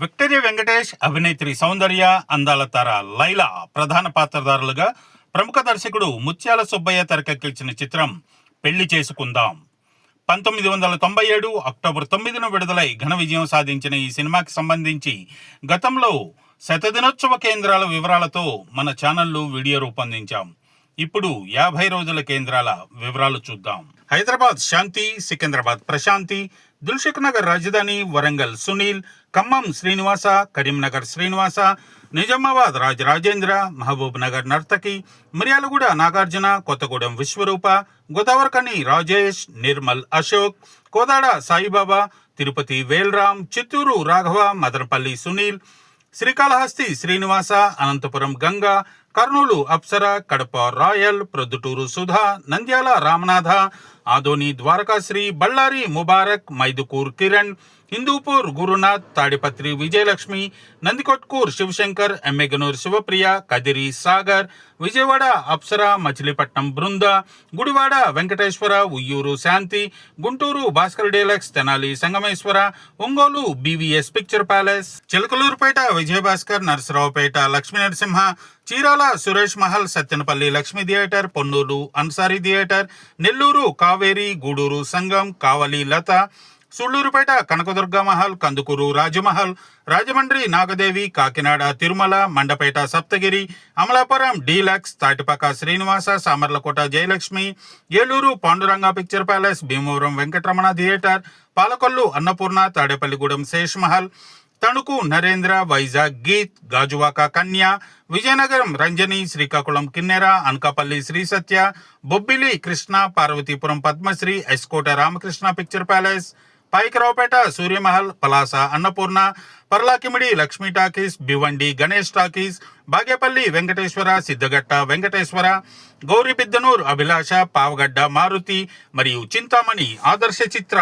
Victory Venkatesh అభినేత్రి సౌందర్య అందాల తార లైలా ప్రధాన పాత్రధారులుగా ప్రముఖ దర్శకుడు ముత్యాల సుబ్బయ్య తెరకెక్కించిన చిత్రం పెళ్ళి చేసుకుందాం. పంతొమ్మిది వందల తొంభై ఏడు అక్టోబర్ తొమ్మిదిన విడుదలై ఘన విజయం సాధించిన ఈ సినిమాకి సంబంధించి గతంలో శతదినోత్సవ కేంద్రాల వివరాలతో మన ఛానల్లో వీడియో రూపొందించాం. ఇప్పుడు యాభై రోజుల కేంద్రాల వివరాలు చూద్దాం. హైదరాబాద్ శాంతి సికింద్రాబాద్ ప్రశాంతి దిల్సుఖ్ నగర్ రాజధాని వరంగల్ సునీల్ ఖమ్మం శ్రీనివాస కరీంనగర్ శ్రీనివాస నిజామాబాద్ రాజ Rajendra Mahabub Nagar నర్తకి Miryalaguda Nagarjuna Kothagudem Viswarupa Godavarikhani Rajesh Nirmal Ashok Kodad Saibaba Tirupati Velram Chittoor Raghava Madanapalle Sunil Srikalahasti Srinivasa Anantapur Ganga Kurnool Apsara Kadapa royal Proddatur Sudha Nandyal Ramanatha Adoni Dwarakasri Bellary Mubarak Mydukur Kiran Hindupur Gurunath Tadipatri Vijayalakshmi Nandikotkur Sivasankar Emmiganur Sivapriya Kadiri Sagar Vijayawada Apsara Machilipatnam Brinda Gudivada Venkateswara Vuyyuru Shanti Guntur Bhaskar deluxe Tenali Sangameswara Ongole BVS picture palace Chilakaluripet Vijayabhaskar Narasaraopet Lakshmi Narasimha Chirala Suresh Mahal Sattenapalli Lakshmi theatre Ponnur Ansari theatre Nellore Kaveri Gudur Sangam Kavali Latha Sullurpeta Kanakadurga Mahal Kandukur Rajmahal Rajahmundry Nagadevi Kakinada Tirumala Mandapeta Saptagiri Amalapuram deluxe Tatipaka Srinivasa Samalkot Jayalakshmi Eluru Panduranga picture palace Bhimavaram Venkataramana theatre Palakollu Annapurna Tadepalligudem Sesh Mahal Tanuku Narendra Vizag Geet Gajuwaka Kanya Vizianagaram Ranjani Srikakulam Kinnera Anakapalle Sri Satya Bobbili Krishna Parvathipuram Padmasri S Kota Ramakrishna picture palace Paikaraopeta Suryamahal Palasa Annapurna Parlakhemundi Lakshmi talkies Bhiwandi Ganesh talkies Bagepalli Venkateswara Siddagatta Venkateswara Gauribidanur Abhilasha Pavagada Maruti మరియు చింతామణి ఆదర్శ చిత్ర.